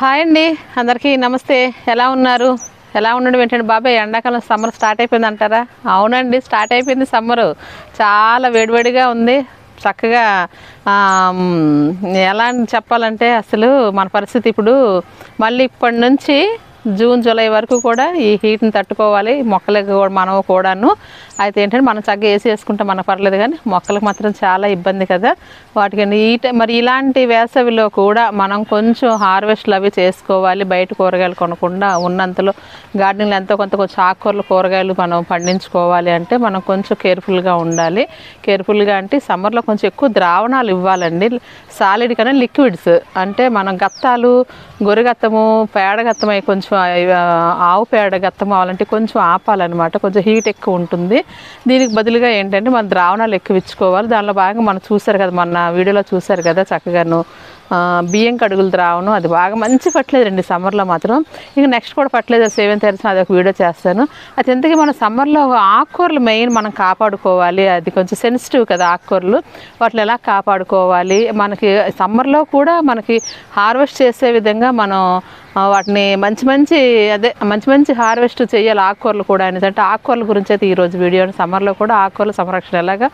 Hi అండి. అందరికీ నమస్తే. ఎలా ఉన్నారు? ఎలా ఉండడం? ఏంటంటే బాబాయ్? ఎండాకాలం సమ్మర్ స్టార్ట్ అయిపోయింది అంటారా? అవునండి స్టార్ట్ అయిపోయింది సమ్మరు. చాలా వేడివేడిగా ఉంది. చక్కగా ఎలా అని చెప్పాలంటే అసలు మన పరిస్థితి ఇప్పుడు మళ్ళీ ఇప్పటి నుంచి జూన్ జూలై వరకు కూడా ఈ హీట్ని తట్టుకోవాలి. మొక్కలకు కూడా మనం కూడాను. అయితే ఏంటంటే మనం చక్కగా వేసి వేసుకుంటే మనకు పర్లేదు కానీ మొక్కలకు మాత్రం చాలా ఇబ్బంది కదా. వాటికి ఈ మరి ఇలాంటి వేసవిలో కూడా మనం కొంచెం హార్వెస్ట్లు అవి చేసుకోవాలి. బయట కూరగాయలు కొనకుండా ఉన్నంతలో గార్డెన్లో ఎంతో కొంత కొంచెం ఆకుకూరలు కూరగాయలు మనం పండించుకోవాలి అంటే మనం కొంచెం కేర్ఫుల్గా ఉండాలి. కేర్ఫుల్గా అంటే సమ్మర్లో కొంచెం ఎక్కువ ద్రావణాలు ఇవ్వాలండి. సాలిడ్ కన్నా లిక్విడ్స్ అంటే మనం గత్తాలు గొరిగత్తము పేడగత్తమై కొంచెం ఆవు పేడ గత్తం అవ్వాలంటే కొంచెం ఆపాలన్నమాట. కొంచెం హీట్ ఎక్కువ ఉంటుంది. దీనికి బదులుగా ఏంటంటే మన ద్రావణాలు ఎక్కువ ఇచ్చుకోవాలి. దానిలో భాగంగా మనం చూసారు కదా మొన్న వీడియోలో చూసారు కదా చక్కగాను. బియ్యం కడుగులు ద్రావణం అది బాగా మంచి ఫర్టిలైజర్ అండి సమ్మర్లో మాత్రం. ఇంకా నెక్స్ట్ కూడా ఫర్టిలైజర్ సేవింగ్ తెరిచిన అది ఒక వీడియో చేస్తాను. అది ఎందుకు మన సమ్మర్లో ఆకుకూరలు మెయిన్ మనం కాపాడుకోవాలి. అది కొంచెం సెన్సిటివ్ కదా ఆకుకూరలు. వాటిని ఎలా కాపాడుకోవాలి? మనకి సమ్మర్లో కూడా మనకి హార్వెస్ట్ చేసే విధంగా మనం వాటిని మంచి మంచి అదే మంచి మంచి హార్వెస్ట్ చేయాలి ఆకుకూరలు కూడా. ఎందుకంటే ఆకుకూరల గురించి అయితే ఈరోజు వీడియో సమ్మర్లో కూడా ఆకుకూరల సంరక్షణ ఎలాగా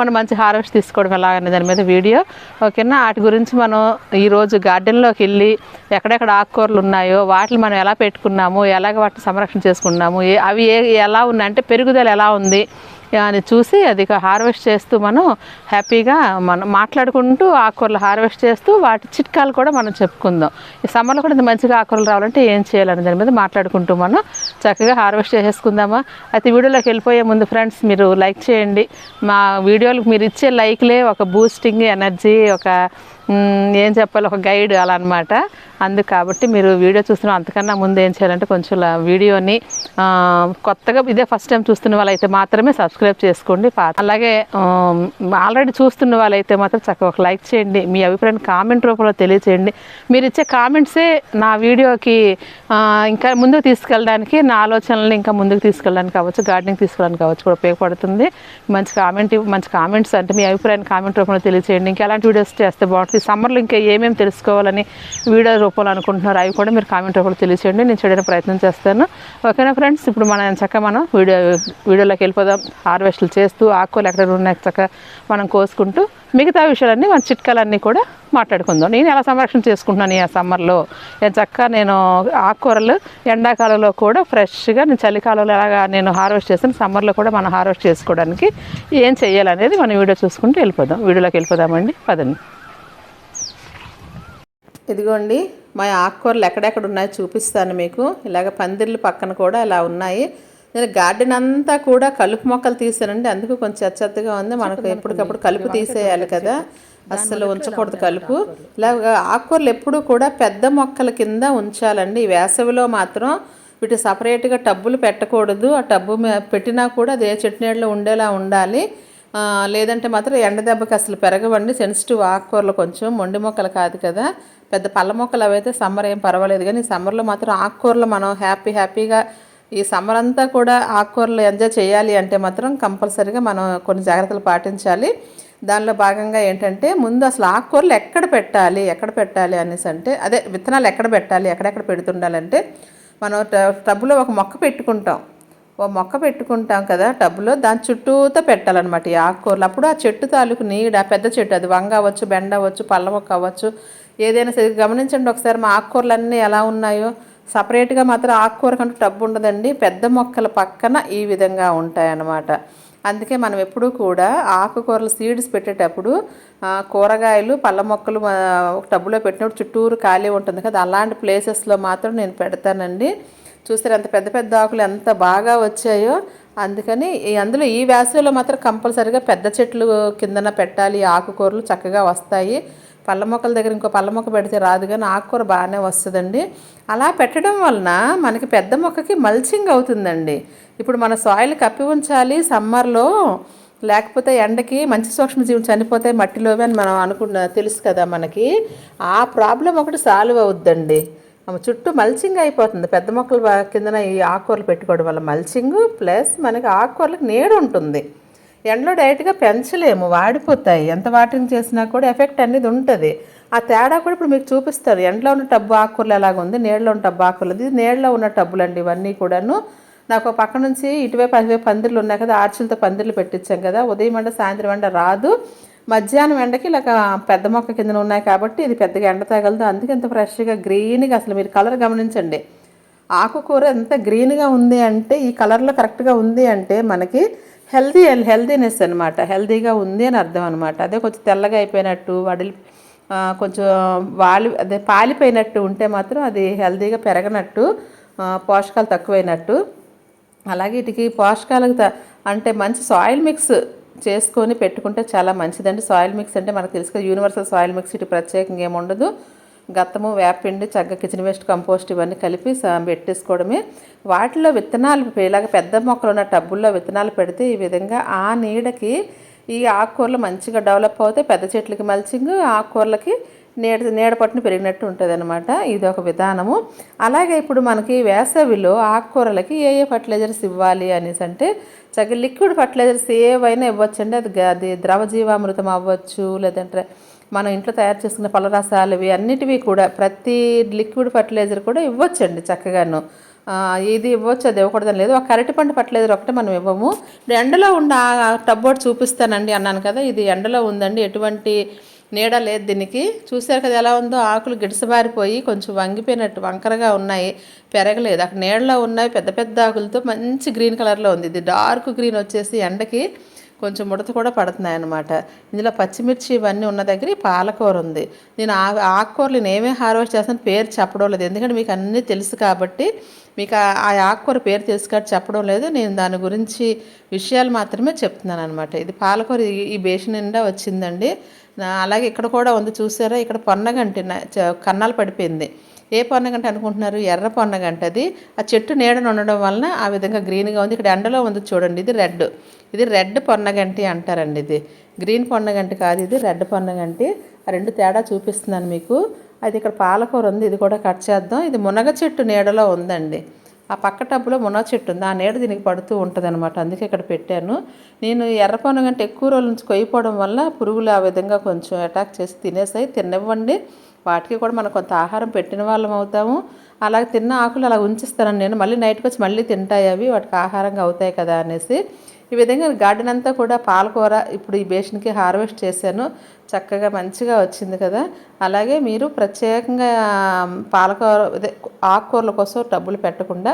మనం మంచి హార్వెస్ట్ తీసుకోవడం ఎలాగనే దాని మీద వీడియో. ఓకేనా? వాటి గురించి మనం ఈరోజు గార్డెన్లోకి వెళ్ళి ఎక్కడెక్కడ ఆకుకూరలు ఉన్నాయో వాటిని మనం ఎలా పెట్టుకున్నాము ఎలాగ వాటిని సంరక్షణ చేసుకున్నాము అవి ఏ ఎలా ఉన్నాయంటే పెరుగుదల ఎలా ఉంది అని చూసి అది హార్వెస్ట్ చేస్తూ మనం హ్యాపీగా మనం మాట్లాడుకుంటూ ఆకుకూరలు హార్వెస్ట్ చేస్తూ వాటి చిట్కాలు కూడా మనం చెప్పుకుందాం. ఈ సమ్మర్లో కూడా ఇంత మంచిగా ఆకుకూరలు రావాలంటే ఏం చేయాలని దాని మీద మాట్లాడుకుంటూ మనం చక్కగా హార్వెస్ట్ చేసేసుకుందామా? అయితే వీడియోలోకి వెళ్ళిపోయే ముందు ఫ్రెండ్స్ మీరు లైక్ చేయండి. మా వీడియోలకు మీరు ఇచ్చే లైక్లే ఒక బూస్టింగ్ ఎనర్జీ ఒక ఏం చెప్పాలి ఒక గైడ్ అలా అనమాట అందుకు కాబట్టి మీరు వీడియో చూస్తున్న అంతకన్నా ముందు ఏం చేయాలంటే కొంచెం వీడియోని కొత్తగా ఇదే ఫస్ట్ టైం చూస్తున్న వాళ్ళైతే మాత్రమే సబ్స్క్రైబ్ చేసుకోండి. అలాగే ఆల్రెడీ చూస్తున్న వాళ్ళైతే మాత్రం చక్కగా ఒక లైక్ చేయండి. మీ అభిప్రాయాన్ని కామెంట్ రూపంలో తెలియచేయండి. మీరు ఇచ్చే కామెంట్సే నా వీడియోకి ఇంకా ముందుకు తీసుకెళ్ళడానికి నా ఆలోచనల్ని ఇంకా ముందుకు తీసుకెళ్ళడానికి కావచ్చు గార్డెనింగ్ తీసుకెళ్ళడానికి కావచ్చు కూడా ఉపయోగపడుతుంది. మంచి కామెంట్ మంచి కామెంట్స్ అంటే మీ అభిప్రాయాన్ని కామెంట్ రూపంలో తెలియచేయండి. ఇంకా ఎలాంటి వీడియోస్ చేస్తే బాగుంటుంది. సమ్మర్లో ఇంకా ఏమేమి తెలుసుకోవాలని వీడియో రూపంలో అనుకుంటున్నారు అవి కూడా మీరు కామెంట్ రూపంలో తెలియచేయండి. నేను చేయడానికి ప్రయత్నం చేస్తాను. ఓకేనా ఫ్రెండ్స్ ఇప్పుడు మనం చక్కగా మనం వీడియో వీడియోలోకి వెళ్ళిపోదాం. హార్వెస్ట్లు చేస్తూ ఆకుకూరలు ఎక్కడ ఉన్నాయి చక్కగా మనం కోసుకుంటూ మిగతా విషయాలన్నీ మన చిట్కాలన్నీ కూడా మాట్లాడుకుందాం. నేను ఎలా సంరక్షణ చేసుకుంటున్నాను ఈ సమ్మర్లో నేను చక్కగా నేను ఆకుకూరలు ఎండాకాలంలో కూడా ఫ్రెష్గా నేను చలికాలంలో ఎలాగా నేను హార్వెస్ట్ చేస్తాను సమ్మర్లో కూడా మనం హార్వెస్ట్ చేసుకోవడానికి ఏం చేయాలనేది మనం వీడియో చూసుకుంటూ వెళ్ళిపోదాం. వీడియోలోకి వెళ్ళిపోదామండి. పదండి. ఇదిగోండి మా ఆకుకూరలు ఎక్కడెక్కడ ఉన్నాయో చూపిస్తాను మీకు. ఇలాగ పందిర్లు పక్కన కూడా ఇలా ఉన్నాయి. నేను గార్డెన్ అంతా కూడా కలుపు మొక్కలు తీసానండి అందుకు కొంచెం చెత్తగా ఉంది. మనకు ఎప్పటికప్పుడు కలుపు తీసేయాలి కదా. అస్సలు ఉంచకూడదు కలుపు. ఇలాగ ఆకుకూరలు ఎప్పుడు కూడా పెద్ద మొక్కల కింద ఉంచాలండి. ఈ వేసవిలో మాత్రం వీటి సపరేట్గా టబ్బులు పెట్టకూడదు. ఆ టబ్బు పెట్టినా కూడా అదే చెట్టు ఉండేలా ఉండాలి. లేదంటే మాత్రం ఎండ దెబ్బకి అసలు పెరగవండి. సెన్సిటివ్ ఆకుకూరలు కొంచెం మొండి మొక్కలు కాదు కదా. పెద్ద పళ్ళ మొక్కలు అవైతే సమ్మర్ ఏం పర్వాలేదు. కానీ ఈ సమ్మర్లో మాత్రం ఆకుకూరలు మనం హ్యాపీ హ్యాపీగా ఈ సమ్మర్ అంతా కూడా ఆకుకూరలు ఎంజాయ్ చేయాలి అంటే మాత్రం కంపల్సరీగా మనం కొన్ని జాగ్రత్తలు పాటించాలి. దానిలో భాగంగా ఏంటంటే ముందు అసలు ఆకుకూరలు ఎక్కడ పెట్టాలి ఎక్కడ పెట్టాలి అనేసి అంటే అదే విత్తనాలు ఎక్కడ పెట్టాలి ఎక్కడెక్కడ పెడుతుండాలంటే మనం ట- టబ్బులో ఒక మొక్క పెట్టుకుంటాం. ఓ మొక్క పెట్టుకుంటాం కదా టబ్లో దాని చుట్టూతో పెట్టాలన్నమాట ఈ ఆకుకూరలు. అప్పుడు ఆ చెట్టు తాలూకు నీడ పెద్ద చెట్టు అది వంగ అవ్వచ్చు బెండ అవ్వచ్చు పళ్ళ మొక్క అవ్వచ్చు ఏదైనా సరే గమనించండి ఒకసారి మా ఆకుకూరలన్నీ ఎలా ఉన్నాయో. సపరేట్గా మాత్రం ఆకుకూర కంటూ టబ్బు ఉండదండి. పెద్ద మొక్కల పక్కన ఈ విధంగా ఉంటాయన్నమాట. అందుకే మనం ఎప్పుడూ కూడా ఆకుకూరలు సీడ్స్ పెట్టేటప్పుడు కూరగాయలు పళ్ళ మొక్కలు ఒక టబ్బులో పెట్టినప్పుడు చుట్టూరు ఖాళీ ఉంటుంది కదా. అలాంటి ప్లేసెస్లో మాత్రం నేను పెడతానండి. చూస్తారు ఎంత పెద్ద పెద్ద ఆకులు ఎంత బాగా వచ్చాయో. అందుకని అందులో ఈ వేసవిలో మాత్రం కంపల్సరీగా పెద్ద చెట్లు కిందన పెట్టాలి. ఆకుకూరలు చక్కగా వస్తాయి. పళ్ళ మొక్కల దగ్గర ఇంకో పళ్ళ మొక్క పెడితే రాదు కానీ ఆకుకూర బాగానే వస్తుందండి. అలా పెట్టడం వలన మనకి పెద్ద మొక్కకి మల్చింగ్ అవుతుందండి. ఇప్పుడు మన సాయిల్ కప్పి ఉంచాలి సమ్మర్లో లేకపోతే ఎండకి మంచి సూక్ష్మజీవులు చనిపోతాయి మట్టిలోవి అని మనం అనుకున్న తెలుసు కదా మనకి ఆ ప్రాబ్లం ఒకటి సాల్వ్ అవుద్దండి. చుట్టూ మల్చింగ్ అయిపోతుంది. పెద్ద మొక్కలు కిందన ఈ ఆకుకూరలు పెట్టుకోవడం వల్ల మల్చింగ్ ప్లస్ మనకి ఆకుకూరలకు నీడ ఉంటుంది. ఎండలో డైరెక్ట్గా పెంచలేము వాడిపోతాయి. ఎంత వాటింగ్ చేసినా కూడా ఎఫెక్ట్ అనేది ఉంటుంది. ఆ తేడా కూడా ఇప్పుడు మీకు చూపిస్తారు. ఎండలో ఉన్న టబ్బు ఆకుకూరలు ఎలాగ ఉంది నీళ్ళలో ఉన్న టబ్బు ఆకుకూరలు ఇది నీళ్ళలో ఉన్న టబ్బులు అండి ఇవన్నీ కూడాను. నాకు పక్క నుంచి ఇటువైపు అటువైపు పందిర్లు ఉన్నాయి కదా ఆర్చులతో పందిర్లు పెట్టించాం కదా ఉదయం ఎండ సాయంత్రం ఎండ రాదు. మధ్యాహ్నం ఎండకి ఇలా పెద్ద మొక్క కింద ఉన్నాయి కాబట్టి ఇది పెద్దగా ఎండ తగలదు. అందుకే ఇంత ఫ్రెష్గా గ్రీన్గా అసలు మీరు కలర్ గమనించండి. ఆకుకూర ఎంత గ్రీన్గా ఉంది అంటే ఈ కలర్లో కరెక్ట్గా ఉంది అంటే మనకి హెల్దీ హెల్దీనెస్ అనమాట హెల్దీగా ఉంది అని అర్థం అనమాట అదే కొంచెం తెల్లగా అయిపోయినట్టు వడిలి కొంచెం వాలి అదే పాలిపోయినట్టు ఉంటే మాత్రం అది హెల్దీగా పెరగనట్టు పోషకాలు తక్కువైనట్టు. అలాగే వీటికి పోషకాలకు త- అంటే మంచి సాయిల్ మిక్స్ చేసుకొని పెట్టుకుంటే చాలా మంచిదండి. సాయిల్ మిక్స్ అంటే మనకు తెలుసు కదా యూనివర్సల్ సాయిల్ మిక్స్ ఇటు ప్రత్యేకంగా ఏముండదు. గత్తము వేపిండి చక్కగా కిచెన్ వేస్ట్ కంపోస్ట్ ఇవన్నీ కలిపి పెట్టేసుకోవడమే. వాటిలో విత్తనాలు ఇలాగ పెద్ద మొక్కలు ఉన్న టబ్బుల్లో విత్తనాలు పెడితే ఈ విధంగా ఆ నీడకి ఈ ఆకుకూరలు మంచిగా డెవలప్ అవుతాయి. పెద్ద చెట్లకి మల్చింగ్ ఆకుకూరలకి నీడ నీడ పట్టున పెరిగినట్టు ఉంటుంది అనమాట ఇది ఒక విధానము. అలాగే ఇప్పుడు మనకి వేసవిలో ఆకుకూరలకి ఏ ఏ ఫర్టిలైజర్స్ ఇవ్వాలి అనేసి అంటే చక్కగా లిక్విడ్ ఫర్టిలైజర్స్ ఏవైనా ఇవ్వచ్చండి. అది గ- అది ద్రవజీవామృతం అవ్వచ్చు లేదంటే మనం ఇంట్లో తయారు చేసుకున్న పలరసాలు ఇవి అన్నిటివి కూడా ప్రతి లిక్విడ్ ఫర్టిలైజర్ కూడా ఇవ్వచ్చండి చక్కగాను. ఇది ఇవ్వచ్చు అది ఇవ్వకూడదని లేదు. ఒక అరటిపండు పట్టలేదు ఒకటే మనం ఇవ్వము. ఇప్పుడు ఎండలో ఉన్న టబ్ ఒకటి చూపిస్తానండి అన్నాను కదా ఇది ఎండలో ఉందండి ఎటువంటి నీడ లేదు దీనికి. చూశారు కదా ఎలా ఉందో ఆకులు గిడిసబారిపోయి కొంచెం వంగిపోయినట్టు వంకరగా ఉన్నాయి పెరగలేదు. అక్కడ నీడలో ఉన్నాయి పెద్ద పెద్ద ఆకులతో మంచి గ్రీన్ కలర్లో ఉంది. ఇది డార్క్ గ్రీన్ వచ్చేసి ఎండకి కొంచెం ముడత కూడా పడుతున్నాయి అనమాట ఇందులో పచ్చిమిర్చి ఇవన్నీ ఉన్న దగ్గర పాలకూర ఉంది. నేను ఆ ఆకుకూరలు నేను ఏమేమి హార్వెస్ట్ చేస్తాను పేరు చెప్పడం లేదు. ఎందుకంటే మీకు అన్నీ తెలుసు కాబట్టి మీకు ఆ ఆ ఆకుకూర పేరు తెలుసు కాబట్టి చెప్పడం లేదు. నేను దాని గురించి విషయాలు మాత్రమే చెప్తున్నాను అనమాట ఇది పాలకూర ఈ- బేషన్ నిండా వచ్చిందండి. అలాగే ఇక్కడ కూడా ఉంది చూసారా? ఇక్కడ పొన్నగంటి కన్నాలు పడిపోయింది. ఏ పొన్నగంట అనుకుంటున్నారు? ఎర్ర పొన్నగంట అది. ఆ చెట్టు నీడను ఉండడం వలన ఆ విధంగా గ్రీన్గా ఉంది. ఇక్కడ ఎండలో ఉంది చూడండి ఇది రెడ్. ఇది రెడ్ పొన్నగంటి అంటారండి ఇది. గ్రీన్ పొన్నగంటి కాదు ఇది రెడ్ పొన్నగంటి ఆ రెండు తేడా చూపిస్తున్నాను మీకు. అది ఇక్కడ పాలకూర ఉంది ఇది కూడా కట్ చేద్దాం. ఇది మునగ చెట్టు నీడలో ఉందండి. ఆ పక్క టబ్బులో మునగ చెట్టు ఉంది. ఆ నీడ దీనికి పడుతూ ఉంటుంది అనమాట అందుకే ఇక్కడ పెట్టాను. నేను ఎర్ర పొన్నగంట ఎక్కువ రోజుల నుంచి కొయ్యిపోవడం వల్ల పురుగులు ఆ విధంగా కొంచెం అటాక్ చేసి తినేసాయి. తినవ్వండి వాటికి కూడా మనం కొంత ఆహారం పెట్టిన వాళ్ళం అవుతాము. అలాగే తిన్న ఆకులు అలా ఉంచిస్తానని నేను మళ్ళీ నైట్కి వచ్చి మళ్ళీ తింటాయి అవి వాటికి ఆహారంగా అవుతాయి కదా అనేసి. ఈ విధంగా గార్డెన్ అంతా కూడా పాలకూర ఇప్పుడు ఈ బేషన్కి హార్వెస్ట్ చేశాను. చక్కగా మంచిగా వచ్చింది కదా. అలాగే మీరు ప్రత్యేకంగా పాలకూర అదే ఆకుకూరల కోసం టబ్బులు పెట్టకుండా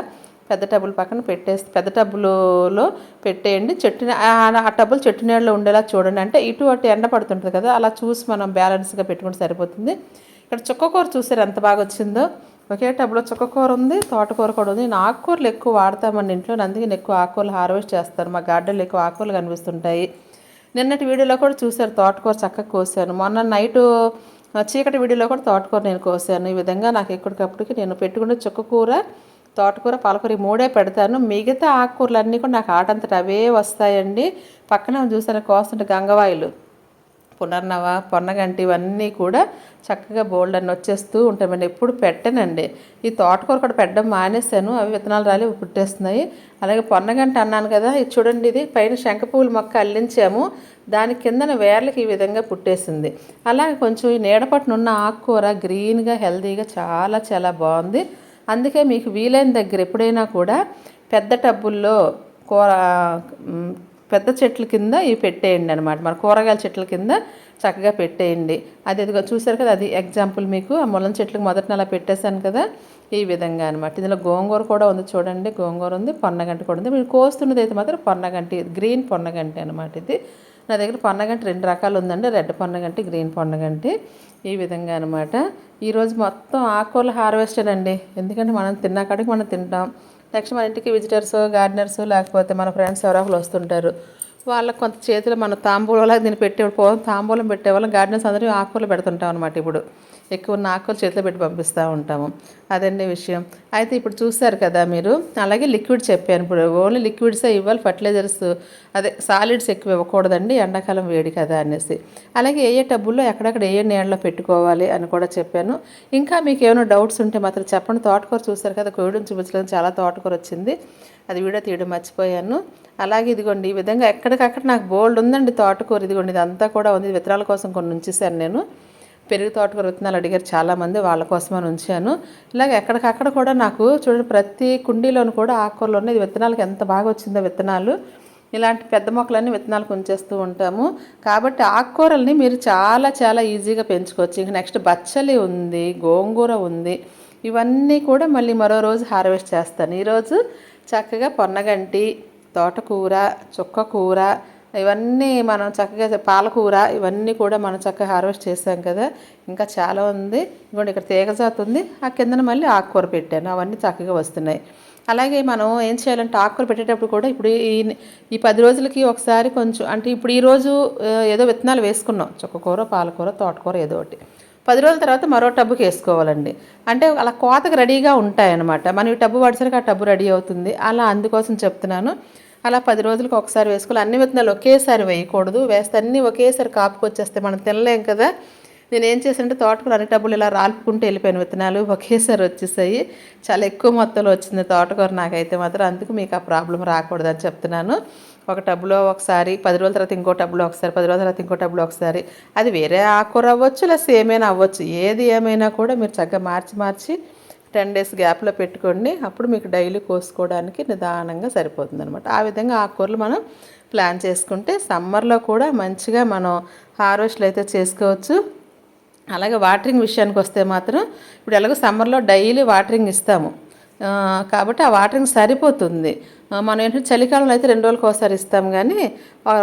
పెద్ద టబ్బుల పక్కన పెట్టేసి పెద్ద టబ్బులలో పెట్టేయండి. చెట్టు ఆ టబ్బులు చెట్టు నీళ్ళలో ఉండేలా చూడండి. అంటే ఇటు అటు ఎండ పడుతుంటుంది కదా అలా చూసి మనం బ్యాలెన్స్గా పెట్టుకుంటే సరిపోతుంది. ఇక్కడ చుక్కకూర చూసారు ఎంత బాగా వచ్చిందో? ఒకే టబ్లో చుక్కకూర ఉంది తోటకూర కూడా ఉంది. నేను ఆకుకూరలు ఎక్కువ వాడతామండి ఇంట్లో. అందుకే నేను ఎక్కువ ఆకుకూరలు హార్వెస్ట్ చేస్తాను. మా గార్డెన్లో ఎక్కువ ఆకుకూరలు కనిపిస్తుంటాయి. నిన్నటి వీడియోలో కూడా చూశారు తోటకూర చక్కగా కోసాను. మొన్న నైటు చీకటి వీడియోలో కూడా తోటకూర నేను కోసాను. ఈ విధంగా నాకు ఎక్కడికప్పటికి నేను పెట్టుకునే చుక్కకూర తోటకూర పాలకూర మూడే పెడతాను. మిగతా ఆకుకూరలు అన్నీ కూడా నాకు ఆటంతట అవే వస్తాయండి. పక్కన చూసాను కోస్తుంటే గంగవాయిలు. పునర్నవ పొన్నగంటి ఇవన్నీ కూడా చక్కగా బోల్డ్ అని వచ్చేస్తూ ఉంటామండి. ఎప్పుడు పెట్టనండి. ఈ తోటకూర కూడా పెట్టడం మానేశాను. అవి విత్తనాలు రాలి పుట్టేస్తున్నాయి. అలాగే పొన్నగంటి అన్నాను కదా ఇది చూడండి ఇది పైన శంఖపూల మొక్క అల్లించాము. దాని కిందన వేర్లకి ఈ విధంగా పుట్టేసింది. అలాగే కొంచెం ఈ నీడపట్టున ఉన్న ఆకుకూర గ్రీన్గా హెల్తీగా చాలా చాలా బాగుంది. అందుకే మీకు వీలైన దగ్గర ఎప్పుడైనా కూడా పెద్ద టబ్బుల్లో కూర పెద్ద చెట్ల కింద ఇవి పెట్టేయండి అనమాట మన కూరగాయల చెట్ల కింద చక్కగా పెట్టేయండి. అది ఇదిగో చూసారు కదా అది ఎగ్జాంపుల్ మీకు. ఆ ముళ్ళ చెట్లకు మొదట అలా పెట్టేశాను కదా ఈ విధంగా అనమాట ఇందులో గోంగూర కూడా ఉంది చూడండి గోంగూర ఉంది పొన్నగంటి కూడా ఉంది. మీరు కోస్తున్నది అయితే మాత్రం పొన్నగంటి గ్రీన్ పొన్నగంటి అనమాట ఇది. నా దగ్గర పొన్నగంటి రెండు రకాలు ఉందండి రెడ్ పొన్నగంటి గ్రీన్ పొన్నగంటి. ఈ విధంగా అనమాట ఈరోజు మొత్తం ఆకుకూరలు హార్వెస్టర్ అండి. ఎందుకంటే మనం తిన్నాకాడికి మనం తింటాం. నెక్స్ట్ మన ఇంటికి విజిటర్స్ గార్డెనర్స్ లేకపోతే మన ఫ్రెండ్స్ ఎవరో వస్తుంటారు. వాళ్ళకి కొంత చేతిలో మన తాంబూలంలాగా దీన్ని పెట్టే పోవం తాంబూలం పెట్టేవాళ్ళం. గార్డెన్స్ అందరూ ఆకుకూరలు పెడుతుంటాం అనమాట ఇప్పుడు. ఎక్కువ నాకులు చేతిలో పెట్టి పంపిస్తూ ఉంటాము. అదండి విషయం. అయితే ఇప్పుడు చూశారు కదా మీరు? అలాగే లిక్విడ్ చెప్పాను ఇప్పుడు. ఓన్లీ లిక్విడ్సే ఇవ్వాలి ఫర్టిలైజర్స్ అదే సాలిడ్స్ ఎక్కువ ఇవ్వకూడదండి ఎండాకాలం వేడి కదా అనేసి. అలాగే ఏ ఏ టబ్బుల్లో ఎక్కడెక్కడ ఏ నీళ్ళలో పెట్టుకోవాలి అని కూడా చెప్పాను. ఇంకా మీకు ఏమైనా డౌట్స్ ఉంటే మాత్రం చెప్పండి. తోటకూర చూశారు కదా కోయడం చూపించలేదు చాలా తోటకూర వచ్చింది. అది వీడియో తీయడం మర్చిపోయాను. అలాగే ఇదిగోండి ఈ విధంగా ఎక్కడికక్కడ నాకు బోల్డ్ ఉందండి తోటకూర. ఇదిగోండి ఇదంతా కూడా ఉంది. విత్తనాల కోసం కొన్ని ఉంచేసాను నేను. పెరుగు తోటకూర విత్తనాలు అడిగారు చాలామంది వాళ్ళ కోసమని ఉంచాను. ఇలాగ ఎక్కడికక్కడ కూడా నాకు చూడండి ప్రతి కుండీలోను కూడా ఆకుకూరలు ఉన్నాయి. విత్తనాలకు ఎంత బాగా వచ్చిందో విత్తనాలు. ఇలాంటి పెద్ద మొక్కలన్నీ విత్తనాలకు ఉంచేస్తూ ఉంటాము. కాబట్టి ఆకుకూరల్ని మీరు చాలా చాలా ఈజీగా పెంచుకోవచ్చు. ఇంక నెక్స్ట్ బచ్చలి ఉంది గోంగూర ఉంది. ఇవన్నీ కూడా మళ్ళీ మరో రోజు హార్వెస్ట్ చేస్తాను. ఈరోజు చక్కగా పొన్నగంటి తోటకూర చుక్కకూర ఇవన్నీ మనం చక్కగా పాలకూర ఇవన్నీ కూడా మనం చక్కగా హార్వెస్ట్ చేసాం కదా. ఇంకా చాలా ఉంది. ఇంకోటి ఇక్కడ తీగజాతి ఉంది. ఆ కిందన మళ్ళీ ఆకుకూర పెట్టాను. అవన్నీ చక్కగా వస్తున్నాయి. అలాగే మనం ఏం చేయాలంటే ఆకుకూర పెట్టేటప్పుడు కూడా ఇప్పుడు ఈ ఈ పది రోజులకి ఒకసారి కొంచెం అంటే ఇప్పుడు ఈరోజు ఏదో విత్తనాలు వేసుకున్నాం. చుక్కకూర పాలకూర తోటకూర ఏదో ఒకటి. పది రోజుల తర్వాత మరో టబ్బుకి వేసుకోవాలండి. అంటే అలా కోతకు రెడీగా ఉంటాయన్నమాట. మనం ఈ టబ్బు పడిసరికి ఆ టబ్బు రెడీ అవుతుంది. అలా అందుకోసం చెప్తున్నాను. అలా పది రోజులకు ఒకసారి వేసుకోవాలి. అన్ని విత్తనాలు ఒకేసారి వేయకూడదు. వేస్తే అన్నీ ఒకేసారి కాపుకొచ్చేస్తే మనం తినలేం కదా. నేను ఏం చేశానంటే తోటకూర అన్ని టబ్బులు ఇలా రాలుపుకుంటూ వెళ్ళిపోయిన విత్తనాలు. ఒకేసారి వచ్చేసాయి. చాలా ఎక్కువ మొత్తంలో వచ్చింది తోటకూర నాకైతే మాత్రం. అందుకు మీకు ఆ ప్రాబ్లం రాకూడదని చెప్తున్నాను. ఒక టబ్బులో ఒకసారి పది రోజుల తర్వాత ఇంకో టబ్బులో ఒకసారి పది రోజుల తర్వాత ఇంకో టబ్బులో ఒకసారి. అది వేరే ఆకుకూర అవ్వచ్చు లేదా సేమైనా అవ్వచ్చు. ఏది ఏమైనా కూడా మీరు చక్కగా మార్చి మార్చి టెన్ డేస్ గ్యాప్లో పెట్టుకోండి. అప్పుడు మీకు డైలీ కోసుకోవడానికి నిదానంగా సరిపోతుంది అనమాట ఆ విధంగా ఆకుకూరలు మనం ప్లాన్ చేసుకుంటే సమ్మర్లో కూడా మంచిగా మనం హార్వెస్ట్లు అయితే చేసుకోవచ్చు. అలాగే వాటరింగ్ విషయానికి వస్తే మాత్రం ఇప్పుడు ఎలాగో సమ్మర్లో డైలీ వాటరింగ్ ఇస్తాము. కాబట్టి ఆ వాటరింగ్ సరిపోతుంది. మనం ఏంటంటే చలికాలంలో అయితే రెండు రోజులకు ఒకసారి ఇస్తాం కానీ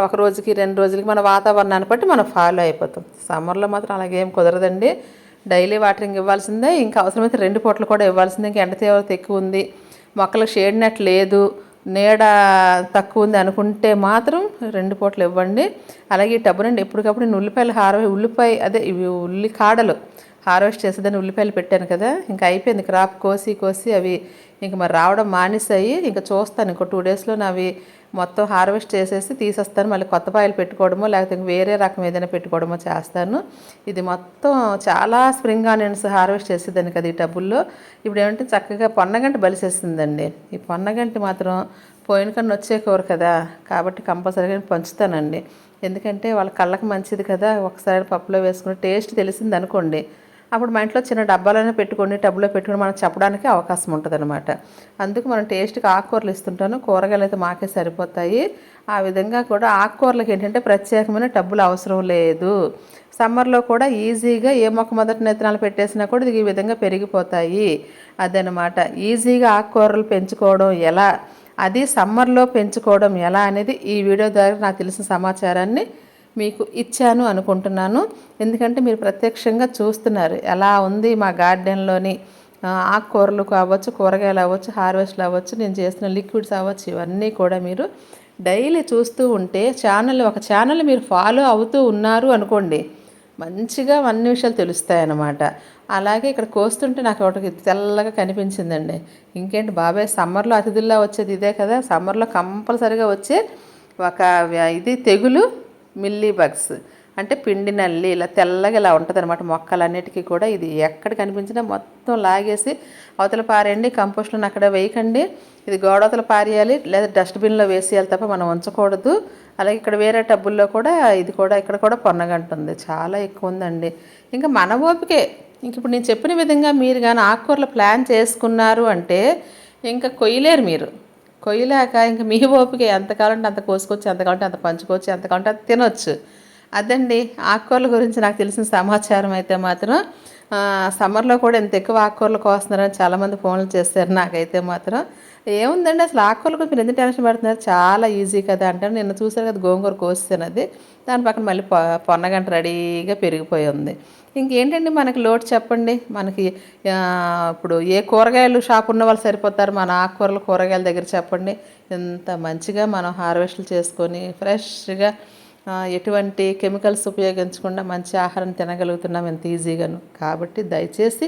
ఒక రోజుకి రెండు రోజులకి మన వాతావరణాన్ని బట్టి మనం ఫాలో అయిపోతాం. సమ్మర్లో మాత్రం అలాగేం కుదరదండి. డైలీ వాటరింగ్ ఇవ్వాల్సిందే. ఇంకా అవసరమైతే రెండు పూటలు కూడా ఇవ్వాల్సిందే. ఇంకా ఎండ తీవ్రత ఎక్కువ ఉంది. మొక్కలకు షేడ్ నెట్ లేదు. నీడ తక్కువ ఉంది అనుకుంటే మాత్రం రెండు పూటలు ఇవ్వండి. అలాగే ఈ టబ్బు నుండి ఎప్పటికప్పుడు నేను ఉల్లిపాయలు హార్వే ఉల్లిపాయ అదే ఇవి ఉల్లి కాడలు హార్వెస్ట్ చేసేదని ఉల్లిపాయలు పెట్టాను కదా. ఇంకా అయిపోయింది. క్రాప్ కోసి కోసి అవి ఇంక మరి రావడం మానేసాయి. ఇంకా చూస్తాను. ఇంకో టూ డేస్లో అవి మొత్తం హార్వెస్ట్ చేసేసి తీసేస్తాను. మళ్ళీ కొత్త పాయలు పెట్టుకోవడమో లేకపోతే వేరే రకం ఏదైనా పెట్టుకోవడమో చేస్తాను. ఇది మొత్తం చాలా స్ప్రింగ్ ఆనియన్స్ హార్వెస్ట్ చేసేదాన్ని కదా ఈ టబ్బుల్లో. ఇప్పుడు ఏమంటే చక్కగా పొన్నగంట బలిసేస్తుందండి ఈ పొన్నగంటి మాత్రం పోయిన కన్నా వచ్చే కూర కదా కాబట్టి కంపల్సరీగా పంచుతానండి. ఎందుకంటే వాళ్ళ కళ్ళకి మంచిది కదా ఒకసారి పప్పులో వేసుకుని టేస్ట్ తెలిసింది అనుకోండి. అప్పుడు మా ఇంట్లో చిన్న డబ్బాలోనే పెట్టుకొని టబ్లో పెట్టుకొని మనం చెప్పడానికి అవకాశం ఉంటుంది అనమాట అందుకు మనం టేస్ట్కి ఆకుకూరలు ఇస్తుంటాను. కూరగాయలు అయితే మాకే సరిపోతాయి. ఆ విధంగా కూడా ఆకుకూరలకు ఏంటంటే ప్రత్యేకమైన టబ్బులు అవసరం లేదు. సమ్మర్లో కూడా ఈజీగా ఏ మొక్క మొదటి నెత్తనాలు పెట్టేసినా కూడా ఇది ఈ విధంగా పెరిగిపోతాయి. అదనమాట ఈజీగా ఆకుకూరలు పెంచుకోవడం ఎలా? అది సమ్మర్లో పెంచుకోవడం ఎలా అనేది ఈ వీడియో ద్వారా నాకు తెలిసిన సమాచారాన్ని మీకు ఇచ్చాను అనుకుంటున్నాను. ఎందుకంటే మీరు ప్రత్యక్షంగా చూస్తున్నారు. ఎలా ఉంది మా గార్డెన్లోని ఆకుకూరలు కావచ్చు కూరగాయలు అవ్వచ్చు హార్వెస్ట్లు అవ్వచ్చు నేను చేసిన లిక్విడ్స్ అవ్వచ్చు ఇవన్నీ కూడా మీరు డైలీ చూస్తూ ఉంటే ఛానల్ ఒక ఛానల్ మీరు ఫాలో అవుతూ ఉన్నారు అనుకోండి మంచిగా అన్ని విషయాలు తెలుస్తాయి అన్నమాట అలాగే ఇక్కడ కోస్తుంటే నాకు ఒకటి తెల్లగా కనిపించిందండి. ఇంకేంటి బాబాయ్ సమ్మర్లో అతిథుల్లా వచ్చేది ఇదే కదా సమ్మర్లో కంపల్సరీగా వచ్చే ఒక ఇది తెగులు మిల్లీ బగ్స్. అంటే పిండి నల్లి ఇలా తెల్లగా ఇలా ఉంటుంది అనమాట మొక్కలన్నిటికీ కూడా ఇది. ఎక్కడ కనిపించినా మొత్తం లాగేసి అవతల పారేయండి కంపోస్ట్లను అక్కడ వేయకండి. ఇది గోడవతల పారేయాలి లేదా డస్ట్బిన్లో వేసేయాలి తప్ప మనం ఉంచకూడదు. అలాగే ఇక్కడ వేరే టబ్బుల్లో కూడా ఇది కూడా ఇక్కడ కూడా పొన్నగంటుంది చాలా ఎక్కువ ఉందండి. ఇంకా మన ఓపికే. ఇంక ఇప్పుడు నేను చెప్పిన విధంగా మీరు కానీ ఆకుకూరలు ప్లాన్ చేసుకున్నారు అంటే ఇంకా కొయ్యలేరు మీరు. కొయ్యలేక ఇంక మీ ఓపిక ఎంత కావాలంటే అంత కోసుకోవచ్చు ఎంత కావాలంటే అంత పంచుకోవచ్చు ఎంత కావాలంటే అంత తినొచ్చు. అదండి. ఆకుకూరల గురించి నాకు తెలిసిన సమాచారం అయితే మాత్రం సమ్మర్లో కూడా ఎంత ఎక్కువ ఆకుకూరలు కోస్తున్నారని చాలామంది ఫోన్లు చేస్తారు నాకైతే మాత్రం. ఏముందండి అసలు ఆకుకూరలు కూడా మీరు ఎందుకు టెన్షన్ పడుతున్నారు? చాలా ఈజీ కదా అంటే నిన్న చూసారు కదా గోంగూర కోస్తాను అది దాని పక్కన మళ్ళీ పొన్నగంట రెడీగా పెరిగిపోయి ఉంది. ఇంకేంటండి మనకి లోటు చెప్పండి? మనకి ఇప్పుడు ఏ కూరగాయలు షాప్ ఉన్న వాళ్ళు సరిపోతారు? మన ఆకుకూరలు కూరగాయల దగ్గర చెప్పండి. ఎంత మంచిగా మనం హార్వెస్ట్లు చేసుకొని ఫ్రెష్గా ఎటువంటి కెమికల్స్ ఉపయోగించకుండా మంచి ఆహారం తినగలుగుతున్నాం ఎంత ఈజీగాను. కాబట్టి దయచేసి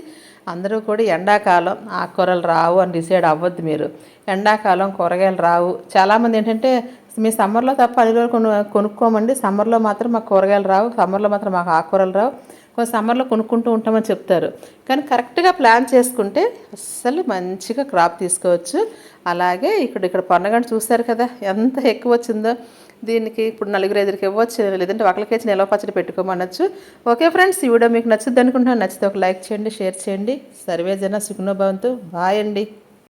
అందరూ కూడా ఎండాకాలం ఆకుకూరలు రావు అని డిసైడ్ అవ్వద్దు మీరు. ఎండాకాలం కూరగాయలు రావు. చాలామంది ఏంటంటే మీ సమ్మర్లో తప్ప అన్ని రోజులు కొను కొనుక్కోమండి. సమ్మర్లో మాత్రం మాకు కూరగాయలు రావు. సమ్మర్లో మాత్రం మాకు ఆకుకూరలు రావు. కొంచెం సమ్మర్లో కొనుక్కుంటూ ఉంటామని చెప్తారు. కానీ కరెక్ట్గా ప్లాన్ చేసుకుంటే అస్సలు మంచిగా క్రాప్ తీసుకోవచ్చు. అలాగే ఇక్కడ ఇక్కడ పొన్నగంట చూస్తారు కదా ఎంత ఎక్కువ వచ్చిందో. దీనికి ఇప్పుడు నలుగురు ఐదురికి ఇవ్వచ్చు లేదంటే ఒకరికేసి నిలవ పచ్చడి పెట్టుకోమనొచ్చు. ఓకే ఫ్రెండ్స్ ఈ వీడియో మీకు నచ్చుద్ది అనుకుంటున్నాను. నచ్చితే ఒక లైక్ చేయండి షేర్ చేయండి. సర్వేజన సుఖనోభవంతో. బాయ్ అండి.